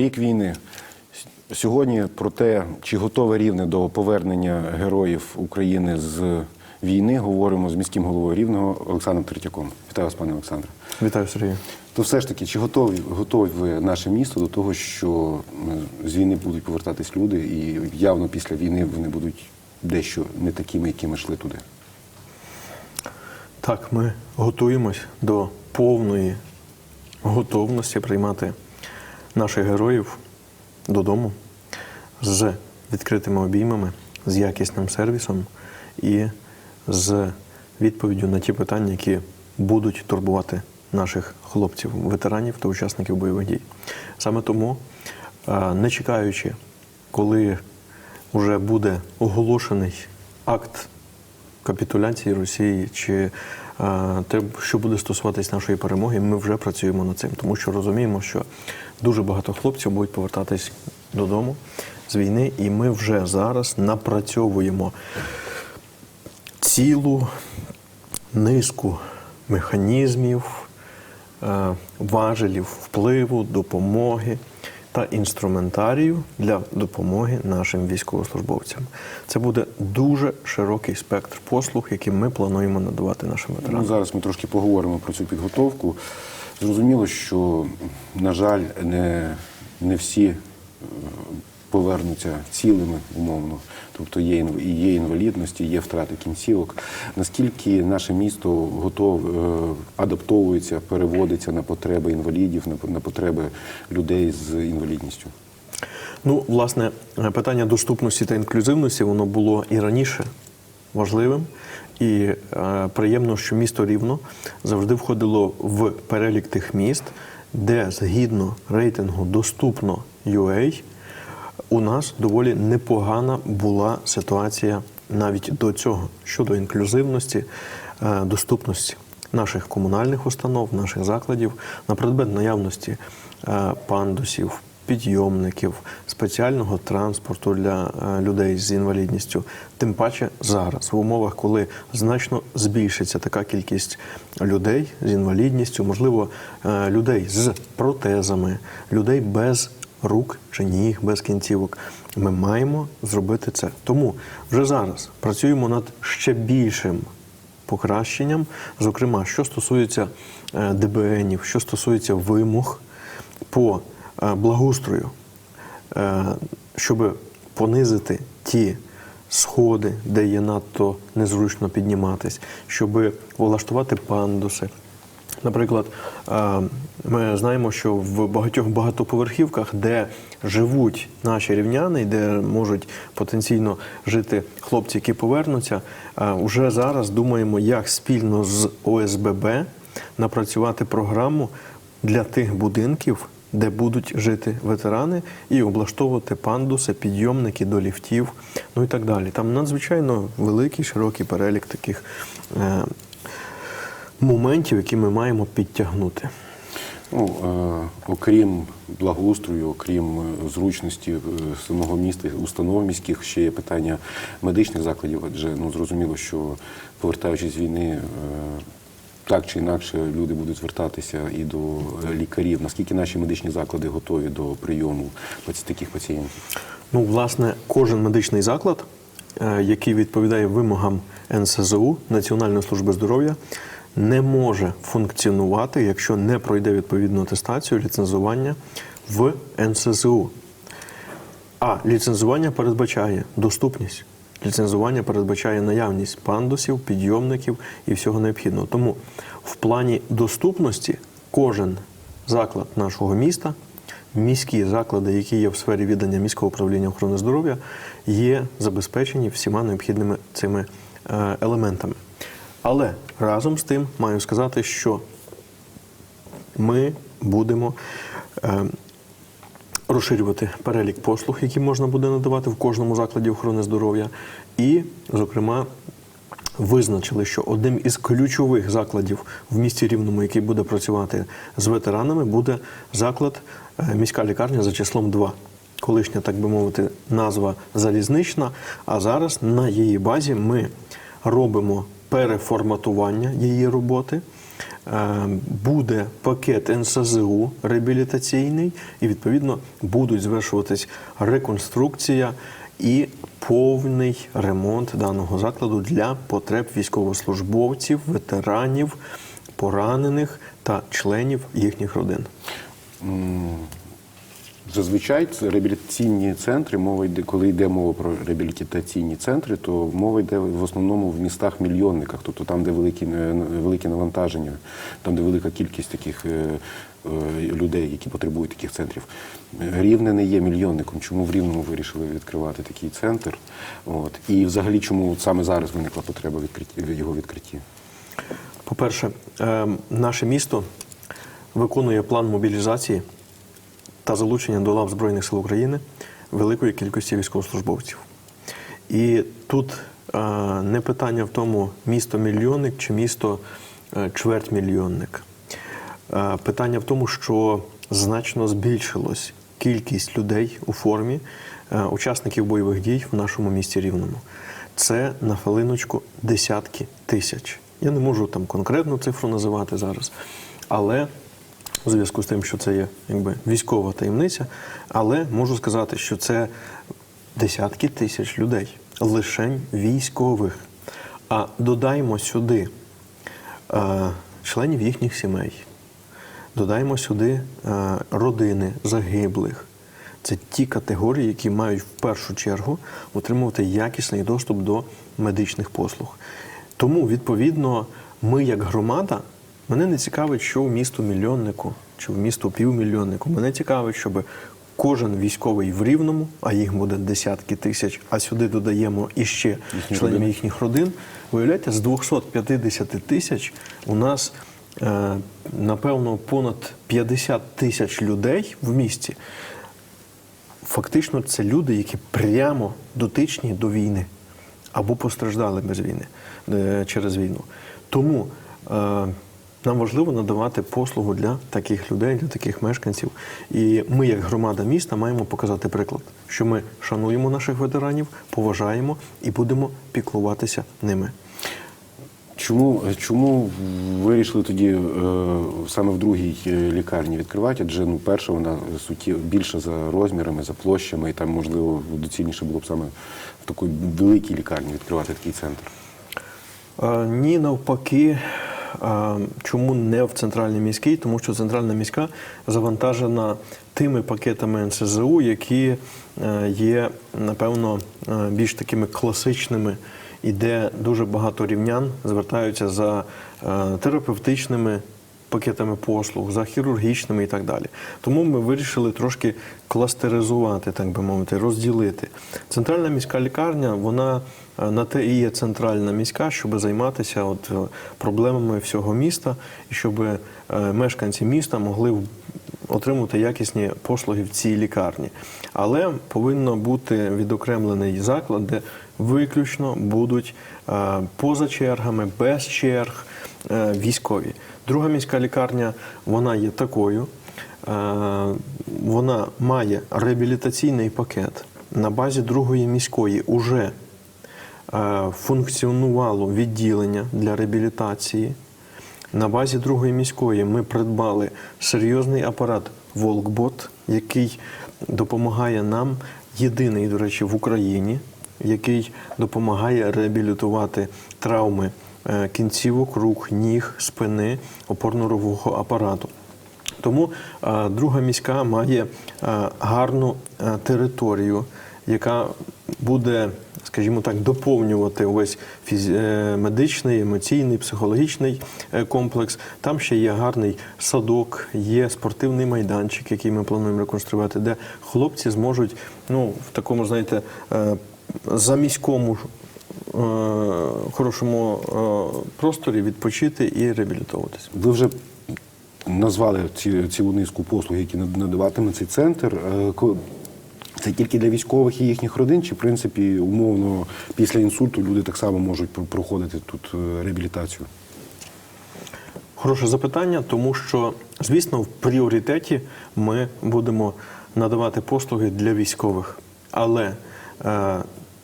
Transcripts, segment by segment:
Рік війни. Сьогодні про те, чи готове рівне до повернення героїв України з війни, говоримо з міським головою рівного Олександром Третьяком. Вітаю вас, пане Олександре. Вітаю, Сергію. То все ж таки, чи готові, готові ви наше місто до того, що з війни будуть повертатись люди, і явно після війни вони будуть дещо не такими, якими йшли туди? Так, ми готуємось до повної готовності приймати наших героїв додому з відкритими обіймами, з якісним сервісом і з відповіддю на ті питання, які будуть турбувати наших хлопців, ветеранів та учасників бойових дій. Саме тому, е, не чекаючи, коли вже буде оголошений акт капітуляції Росії чи те, що буде стосуватись нашої перемоги, ми вже працюємо над цим, тому що розуміємо, що дуже багато хлопців будуть повертатись додому з війни, і ми вже зараз напрацьовуємо цілу низку механізмів, е, важелів впливу, допомоги та інструментарію для допомоги нашим військовослужбовцям. Це буде дуже широкий спектр послуг, які ми плануємо надавати нашим Ну, зараз ми трошки поговоримо про цю підготовку. Зрозуміло, що, на жаль, не, не всі е, повернуться цілими, умовно. Тобто є, є інвалідності, є втрати кінцівок. Наскільки наше місто готов, е, адаптовується, переводиться на потреби інвалідів, на, потреби людей з інвалідністю? Ну, власне, питання доступності та інклюзивності воно було і раніше важливим. І е, приємно, що місто Рівно завжди входило в перелік тих міст, де згідно рейтингу доступно UA, у нас доволі непогана була ситуація навіть до цього щодо інклюзивності, е, доступності наших комунальних установ, наших закладів на предмет наявності е, пандусів, підйомників, спеціального транспорту для е, людей з інвалідністю. Тим паче зараз, в умовах, коли значно збільшиться така кількість людей з інвалідністю, можливо, людей з протезами, людей без рук чи ніг, без кінцівок. Ми маємо зробити це. Тому вже зараз працюємо над ще більшим покращенням, зокрема, що стосується е, ДБНів, що стосується вимог по е, благоустрою, е, щоб понизити ті сходи, де є надто незручно підніматись, щоб влаштувати пандуси. Наприклад, е, ми знаємо, що в багатьох багатоповерхівках, де живуть наші рівняни, де можуть потенційно жити хлопці, які повернуться, вже зараз думаємо, як спільно з ОСББ напрацювати програму для тих будинків, де будуть жити ветерани, і облаштовувати пандуси, підйомники до ліфтів, ну і так далі. Там надзвичайно великий широкий перелік таких. Моментів, які ми маємо підтягнути. Ну, е, окрім благоустрою, окрім зручності е, самого міста, установ міських, ще є питання медичних закладів, адже ну зрозуміло, що повертаючись з війни, е, так чи інакше люди будуть звертатися і до лікарів. Наскільки наші медичні заклади готові до прийому таких пацієнтів? Ну, власне, кожен медичний заклад, який відповідає вимогам НСЗУ Національної служби здоров'я, не може функціонувати, якщо не пройде відповідну атестацію, ліцензування в НСЗУ. А ліцензування передбачає доступність. Ліцензування передбачає наявність пандусів, підйомників і всього необхідного. Тому в плані доступності кожен заклад нашого міста, міські заклади, які є в сфері віддання міського управління охорони здоров'я, є забезпечені всіма необхідними цими е, елементами. Але разом з тим маю сказати, що ми будемо е, розширювати перелік послуг, які можна буде надавати в кожному закладі охорони здоров'я, і, зокрема, визначили, що одним із ключових закладів в місті Рівному, який буде працювати з ветеранами, буде заклад е, міська лікарня за числом 2. Колишня, так би мовити, назва залізнична. А зараз на її базі ми робимо переформатування її роботи Е, Буде пакет НСЗУ реабілітаційний, і відповідно будуть звершуватись реконструкція і повний ремонт даного закладу для потреб військовослужбовців, ветеранів, поранених та членів їхніх родин. Зазвичай це реабілітаційні центри, мова йде, коли йде мова про реабілітаційні центри, то мова йде в основному в містах мільйонниках, тобто там, де великі, е, велике навантаження, там, де велика кількість таких е, е, людей, які потребують таких центрів. Рівне не є мільйонником. Чому в Рівному вирішили відкривати такий центр? От. І взагалі, чому саме зараз виникла потреба відкритті, його відкритті? По-перше, е, наше місто виконує план мобілізації та залучення до лав Збройних сил України великої кількості військовослужбовців. І тут е, не питання в тому, місто мільйонник чи місто е, чвертьмільйонник. Е, Питання в тому, що значно збільшилась кількість людей у формі учасників бойових дій в нашому місті Рівному. Це на хвилиночку десятки тисяч. Я не можу там конкретну цифру називати зараз, але у зв'язку з тим, що це є якби військова таємниця, але можу сказати, що це десятки тисяч людей, лишень військових. А додаймо сюди е, членів їхніх сімей, додаємо сюди е, родини загиблих. Це ті категорії, які мають в першу чергу отримувати якісний доступ до медичних послуг. Тому, відповідно, ми, як громада, мене не цікавить, що в місту мільйоннику чи в місту півмільйоннику. Мене цікавить, щоб кожен військовий в рівному, а їх буде десятки тисяч, а сюди додаємо іще Їхні членів родини. їхніх родин. Виявляєте, з 250 тисяч у нас е, напевно понад 50 тисяч людей в місті. Фактично, це люди, які прямо дотичні до війни або постраждали без війни е, через війну. Тому е, нам важливо надавати послугу для таких людей, для таких мешканців. І ми, як громада міста, маємо показати приклад, що ми шануємо наших ветеранів, поважаємо і будемо піклуватися ними. Чому, чому вирішили тоді е, саме в другій е, лікарні відкривати? Адже ну, перша вона суттєво більша за розмірами, за площами, і там, можливо, доцільніше було б саме в такій великій лікарні відкривати такий центр. Е, Ні, навпаки. Чому не в центральній міській? Тому що центральна міська завантажена тими пакетами НСЗУ, які е, є, напевно, е, більш такими класичними, і де дуже багато рівнян звертаються за е, терапевтичними пакетами послуг, за хірургічними і так далі. Тому ми вирішили трошки кластеризувати, так би мовити, розділити. Центральна міська лікарня, вона е, на те і є центральна міська, щоб займатися от е, проблемами всього міста, і щоб е, мешканці міста могли отримати якісні послуги в цій лікарні. Але повинно бути відокремлений заклад, де виключно будуть поза чергами, без черг військові. Друга міська лікарня вона є такою. Е, Вона має реабілітаційний пакет. На базі другої міської уже е, функціонувало відділення для реабілітації. На базі другої міської ми придбали серйозний апарат Волкбот, який допомагає нам, єдиний, до речі, в Україні, який допомагає реабілітувати травми кінцівок, рук, ніг, спини, опорно-рухового апарату. Тому е, друга міська має е, гарну е, територію, яка буде, скажімо так, доповнювати увесь е, медичний, емоційний, психологічний е, комплекс. Там ще є гарний садок, є спортивний майданчик, який ми плануємо реконструювати, де хлопці зможуть ну, в такому, знаєте, е, заміському е, хорошому е, просторі відпочити і реабілітовуватися. Ви вже назвали ці, цілу низку послуг, які над- надаватиме цей центр. Е, Це тільки для військових і їхніх родин, чи в принципі умовно після інсульту люди так само можуть проходити тут е, реабілітацію? Хороше запитання, тому що, звісно, в пріоритеті ми будемо надавати послуги для військових. Але е,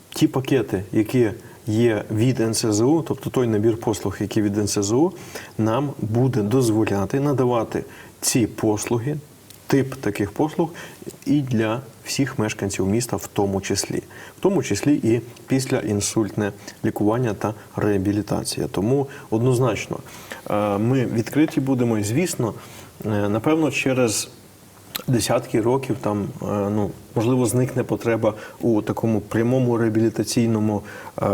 ті пакети, які є від НСЗУ, тобто той набір послуг, який від НСЗУ, нам буде дозволяти надавати ці послуги, тип таких послуг і для всіх мешканців міста, в тому числі, в тому числі і після інсультне лікування та реабілітація. Тому однозначно е, ми відкриті будемо, і звісно, е, напевно, через десятки років там е, ну можливо зникне потреба у такому прямому реабілітаційному е,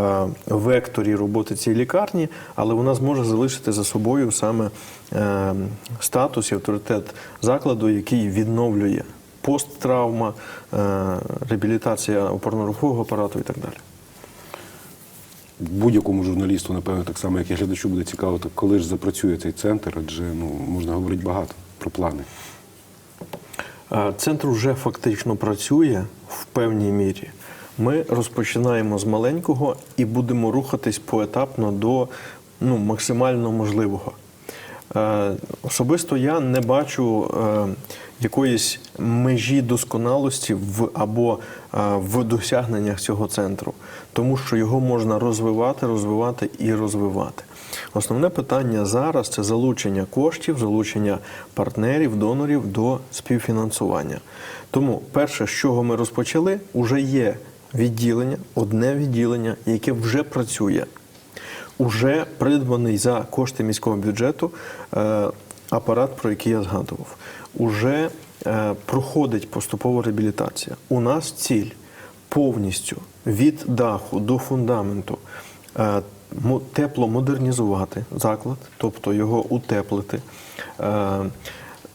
векторі роботи цієї лікарні, але вона зможе залишити за собою саме е, статус і авторитет закладу, який відновлює посттравма, реабілітація опорно-рухового апарату і так далі. Будь-якому журналісту, напевно, так само, як і глядачу, буде цікаво, коли ж запрацює цей центр, адже ну, можна говорити багато про плани. Центр вже фактично працює в певній мірі. Ми розпочинаємо з маленького і будемо рухатись поетапно до ну, максимально можливого. Е, Особисто я не бачу е, якоїсь межі досконалості в або е, в досягненнях цього центру, тому що його можна розвивати, розвивати і розвивати. Основне питання зараз це залучення коштів, залучення партнерів, донорів до співфінансування. Тому перше, з чого ми розпочали, вже є відділення, одне відділення, яке вже працює. Уже придбаний за кошти міського бюджету е, апарат, про який я згадував. Уже е, проходить поступова реабілітація. У нас ціль повністю від даху до фундаменту е, тепло модернізувати заклад, тобто його утеплити,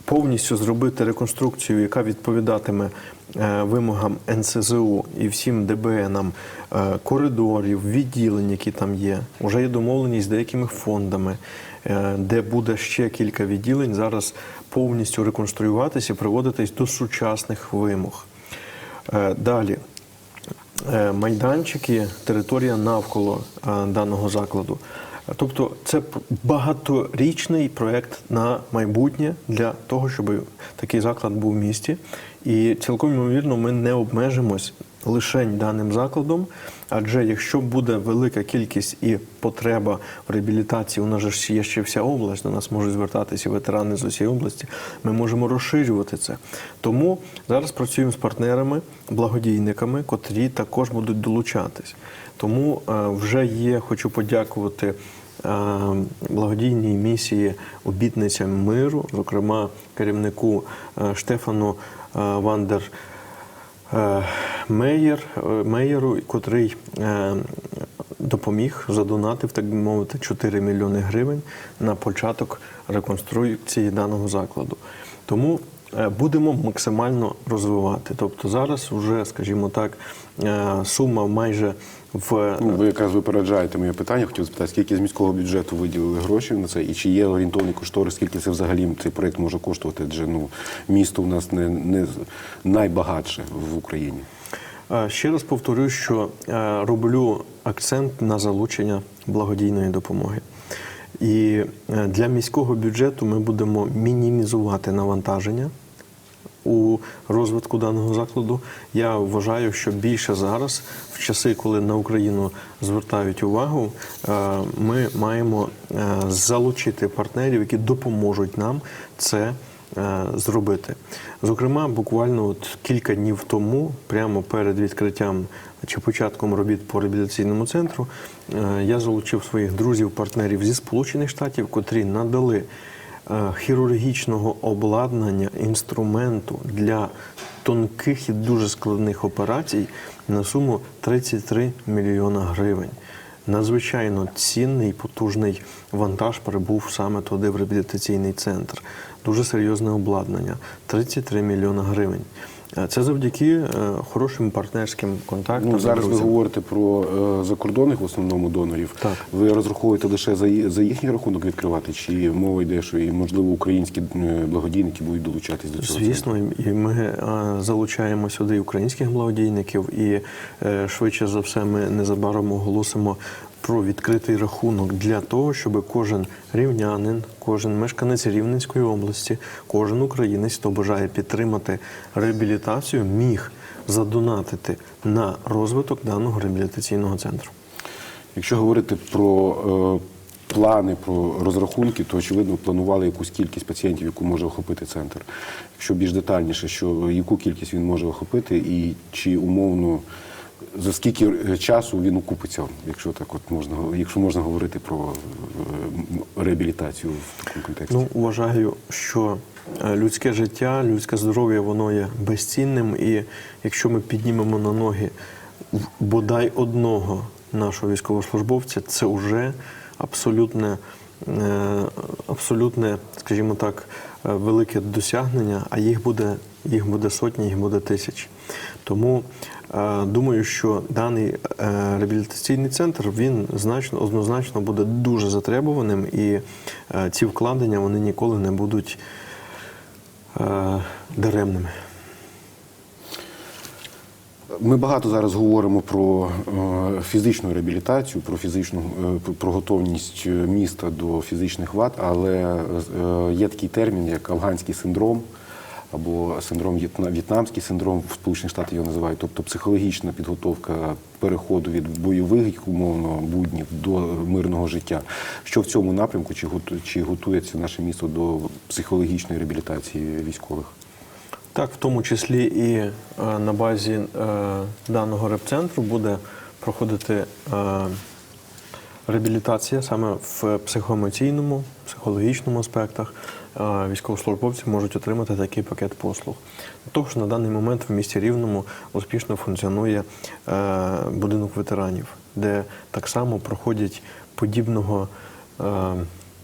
повністю зробити реконструкцію, яка відповідатиме е, вимогам НСЗУ і всім ДБНам е, коридорів, відділень, які там є. Уже є домовленість з деякими фондами, е, де буде ще кілька відділень зараз повністю реконструюватися і приводитись до сучасних вимог. Далі. Майданчики, територія навколо даного закладу. Тобто це багаторічний проєкт на майбутнє для того, щоб такий заклад був в місті. І цілком ймовірно, ми не обмежимось лише даним закладом, адже якщо буде велика кількість і потреба в реабілітації, у нас ж є ще вся область, до нас можуть звертатися ветерани з усієї області, ми можемо розширювати це. Тому зараз працюємо з партнерами, благодійниками, котрі також будуть долучатись. Тому е, вже є, хочу подякувати благодійній місії обітниця миру, зокрема керівнику е, Штефану е, Вандер. Е, Меєр, е, Меєру, котрий е, допоміг, задонатив, так би мовити, 4 мільйони гривень на початок реконструкції даного закладу. Тому е, будемо максимально розвивати. Тобто зараз вже, скажімо так, е, сума майже в Ну, ви якраз випереджаєте моє питання. Хотів запитати, скільки з міського бюджету виділили гроші на це, і чи є орієнтовний кошторис, скільки це взагалі цей проект може коштувати? Адже ну місто у нас не, не найбагатше в Україні. Ще раз повторюю, що е, роблю акцент на залучення благодійної допомоги. І е, для міського бюджету ми будемо мінімізувати навантаження у розвитку даного закладу. Я вважаю, що більше зараз, в часи, коли на Україну звертають увагу, е, ми маємо е, залучити партнерів, які допоможуть нам це е, зробити. Зокрема, буквально от кілька днів тому, прямо перед відкриттям чи початком робіт по реабілітаційному центру, я залучив своїх друзів, партнерів зі Сполучених Штатів, котрі надали хірургічного обладнання, інструменту для тонких і дуже складних операцій на суму 33 мільйона гривень. Надзвичайно цінний потужний вантаж прибув саме туди в реабілітаційний центр. Дуже серйозне обладнання 33 мільйона гривень. Це завдяки е, хорошим партнерським контактам. Ну зараз ви говорите про е, закордонних в основному донорів. Так. Ви розраховуєте лише за, за їхній рахунок відкривати, чи мова йде, що і можливо українські благодійники будуть долучатись до цього? Звісно, і ми е, залучаємо сюди українських благодійників, і швидше за все ми незабаром оголосимо про відкритий рахунок для того, щоб кожен рівнянин, кожен мешканець Рівненської області, кожен українець, хто бажає підтримати реабілітацію, міг задонатити на розвиток даного реабілітаційного центру. Якщо говорити про е, плани, про розрахунки, то очевидно планували якусь кількість пацієнтів, яку може охопити центр. Якщо більш детальніше, що яку кількість він може охопити, і чи умовно за скільки е, часу він окупиться, якщо так от можна якщо можна говорити про е, реабілітацію в такому контексті. Ну, вважаю, що е, людське життя, людське здоров'я, воно є безцінним. І якщо ми піднімемо на ноги бодай одного нашого військовослужбовця, це вже абсолютне, абсолютне, скажімо так, е, велике досягнення, а їх буде, їх буде сотні, їх буде тисячі. Тому е, думаю, що даний е, реабілітаційний центр він значно однозначно буде дуже затребуваним, і е, ці вкладення вони ніколи не будуть е, даремними. Ми багато зараз говоримо про е, фізичну реабілітацію, про фізичну е, про готовність е, міста до фізичних вад, але є такий термін, як афганський синдром або синдром в'єтнамський синдром в Сполучених Штатах його називають, тобто психологічна підготовка переходу від бойових умовно буднів до мирного життя. Що в цьому напрямку чи чи готується наше місто до психологічної реабілітації військових? Так, в тому числі і е, на базі е, даного репцентру буде проходити е, реабілітація саме в психоемоційному, психологічному аспектах. Військовослужбовці можуть отримати такий пакет послуг. Тож на даний момент в місті Рівному успішно функціонує будинок ветеранів, де так само проходять подібного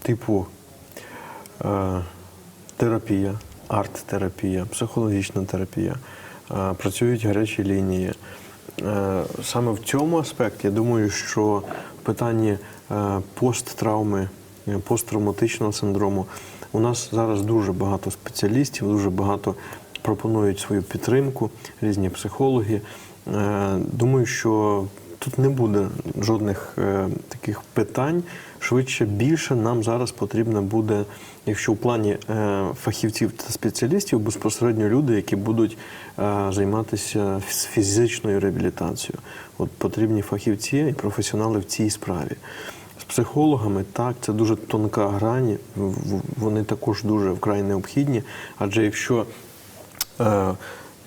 типу терапія, арт-терапія, психологічна терапія, е, працюють гарячі лінії. Е, Саме в цьому аспекті я думаю, що в питанні е, посттравми, посттравматичного синдрому у нас зараз дуже багато спеціалістів, дуже багато пропонують свою підтримку, різні психологи. Думаю, що тут не буде жодних е, таких питань. Швидше більше нам зараз потрібно буде, якщо в плані е, фахівців та спеціалістів, безпосередньо люди, які будуть е, займатися фіз- фізичною реабілітацією. От потрібні фахівці і професіонали в цій справі. З психологами так, це дуже тонка грань, вони також дуже вкрай необхідні. Адже якщо е,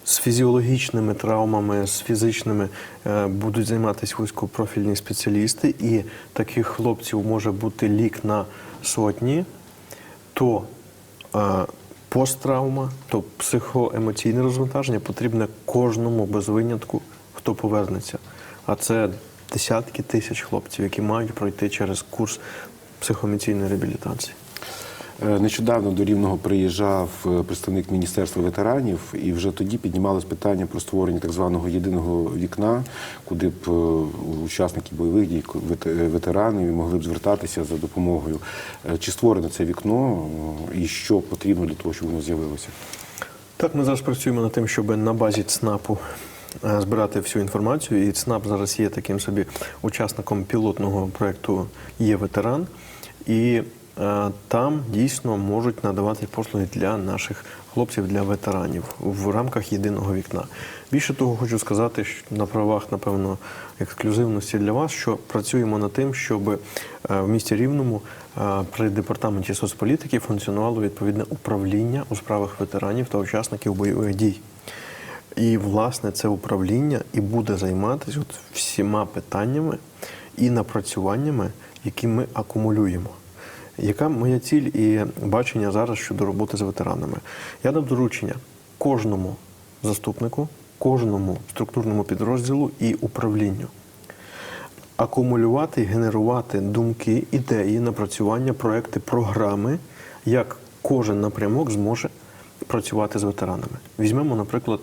з фізіологічними травмами, з фізичними е, будуть займатися вузькопрофільні спеціалісти, і таких хлопців може бути лік на сотні, то е, посттравма, то психоемоційне розвантаження потрібне кожному без винятку, хто повернеться. А це десятки тисяч хлопців, які мають пройти через курс психоемоційної реабілітації. Е, Нещодавно до Рівного приїжджав е, представник Міністерства ветеранів, і вже тоді піднімалось питання про створення так званого єдиного вікна, куди б е, учасники бойових дій, ветерани могли б звертатися за допомогою. Чи створене це вікно і що потрібно для того, щоб воно з'явилося? Так, ми зараз працюємо над тим, щоб на базі ЦНАПу збирати всю інформацію. І ЦНАП зараз є таким собі учасником пілотного проєкту Є ветеран. І там дійсно можуть надавати послуги для наших хлопців, для ветеранів в рамках єдиного вікна. Більше того, хочу сказати, що на правах, напевно, ексклюзивності для вас, що працюємо над тим, щоб е, в місті Рівному е, при департаменті соцполітики функціонувало відповідне управління у справах ветеранів та учасників бойових дій. І, власне, це управління і буде займатися от всіма питаннями і напрацюваннями, які ми акумулюємо. Яка моя ціль і бачення зараз щодо роботи з ветеранами? Я дав доручення кожному заступнику, кожному структурному підрозділу і управлінню акумулювати і генерувати думки, ідеї, напрацювання, проекти, програми, як кожен напрямок зможе працювати з ветеранами. Візьмемо, наприклад,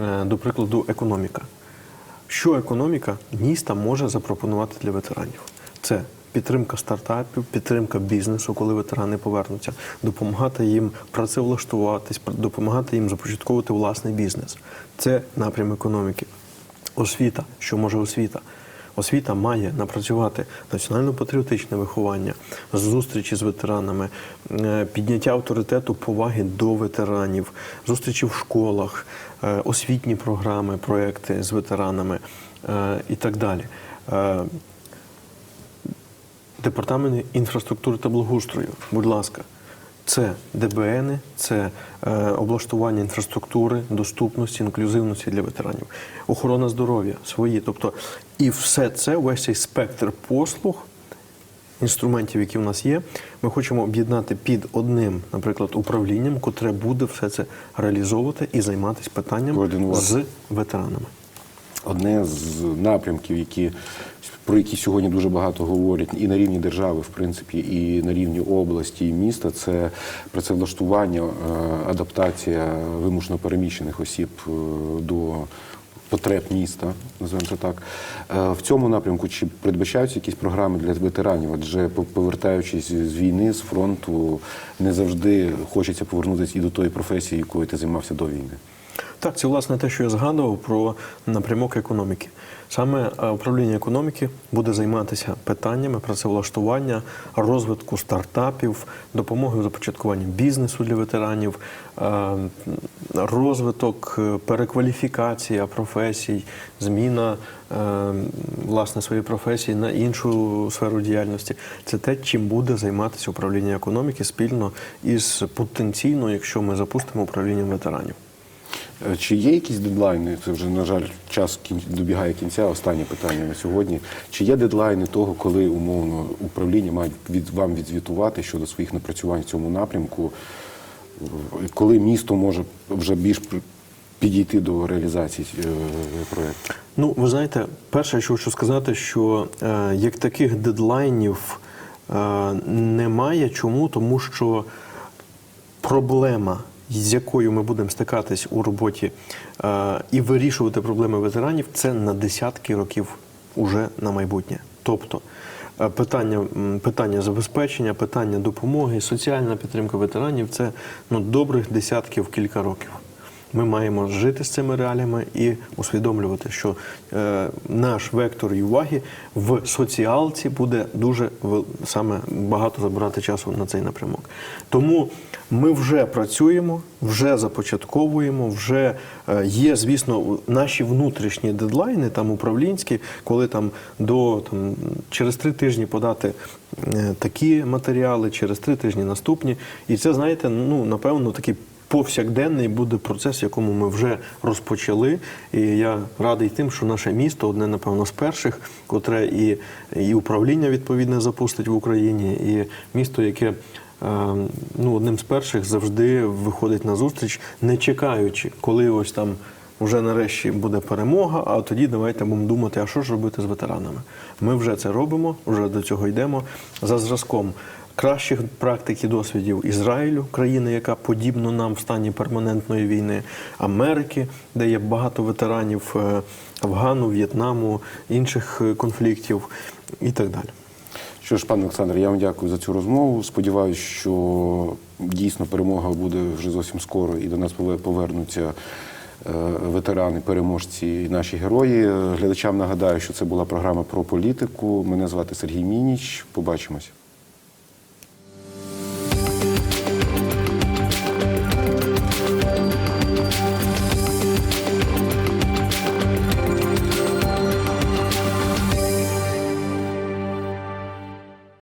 е, до прикладу, економіка. Що економіка міста може запропонувати для ветеранів? Це підтримка стартапів, підтримка бізнесу, коли ветерани повернуться, допомагати їм працевлаштуватись, допомагати їм започатковувати власний бізнес. Це напрям економіки. Освіта, що може освіта? Освіта має напрацювати національно-патріотичне виховання, зустрічі з ветеранами, е, підняття авторитету поваги до ветеранів, зустрічі в школах, е, освітні програми, проекти з ветеранами е, і так далі. Департамент інфраструктури та благоустрою. Будь ласка, це ДБН, це е, облаштування інфраструктури, доступності, інклюзивності для ветеранів, охорона здоров'я свої. Тобто, і все це, весь цей спектр послуг, інструментів, які в нас є, ми хочемо об'єднати під одним, наприклад, управлінням, котре буде все це реалізовувати і займатися питанням з ветеранами. Одне з напрямків, які, про які сьогодні дуже багато говорять і на рівні держави, в принципі, і на рівні області і міста, це працевлаштування, е, адаптація вимушено переміщених осіб е, до потреб міста, називаємо це так. Е, В цьому напрямку чи передбачаються якісь програми для ветеранів? Адже по- повертаючись з війни, з фронту, не завжди хочеться повернутися і до тої професії, якою ти займався до війни. Так, це власне те, що я згадував про напрямок економіки. Саме е, управління економіки буде займатися питаннями працевлаштування, розвитку стартапів, допомоги в започаткуванні бізнесу для ветеранів, е, розвиток, е, перекваліфікація професій, зміна власне своєї професії на іншу сферу діяльності. Це те, чим буде займатися управління економіки спільно із потенційно, якщо ми запустимо управлінням ветеранів. Е, Чи є якісь дедлайни? Це вже, на жаль, час добігає кінця. Останнє питання на сьогодні. Чи є дедлайни того, коли умовно управління мають від вам відзвітувати щодо своїх напрацювань в цьому напрямку? Коли місто може вже більш підійти до реалізації е, проєкту? Ну, ви знаєте, перше, що хочу сказати, що е, як таких дедлайнів е, немає. Чому? Тому що проблема, з якою ми будемо стикатись у роботі е, і вирішувати проблеми ветеранів, це на десятки років уже на майбутнє. Тобто е, питання, питання забезпечення, питання допомоги, соціальна підтримка ветеранів це ну, добрих десятків кілька років. Ми маємо жити з цими реаліями і усвідомлювати, що е, наш вектор і уваги в соціалці буде дуже саме багато забирати часу на цей напрямок. Тому ми вже працюємо, вже започатковуємо, вже е, є, звісно, наші внутрішні дедлайни, там управлінські, коли там до там, через три тижні подати е, такі матеріали, через три тижні наступні. І це, знаєте, ну напевно, такий повсякденний буде процес, якому ми вже розпочали. І я радий тим, що наше місто одне, напевно, з перших, котре і, і управління відповідне запустить в Україні, і місто, яке е, ну, одним з перших завжди виходить на зустріч, не чекаючи, коли ось там. Вже нарешті буде перемога, а тоді давайте будемо думати, а що ж робити з ветеранами. Ми вже це робимо, вже до цього йдемо за зразком кращих практик і досвідів Ізраїлю, країни, яка подібно нам в стані перманентної війни, Америки, де є багато ветеранів е, Афгану, В'єтнаму, інших е, конфліктів і так далі. Що ж, пане Олександр, я вам дякую за цю розмову. Сподіваюсь, що дійсно перемога буде вже зовсім скоро і до нас повернуться ветерани, переможці і наші герої. Е, Глядачам нагадаю, що це була програма про політику. Мене звати Сергій Мініч. Побачимось.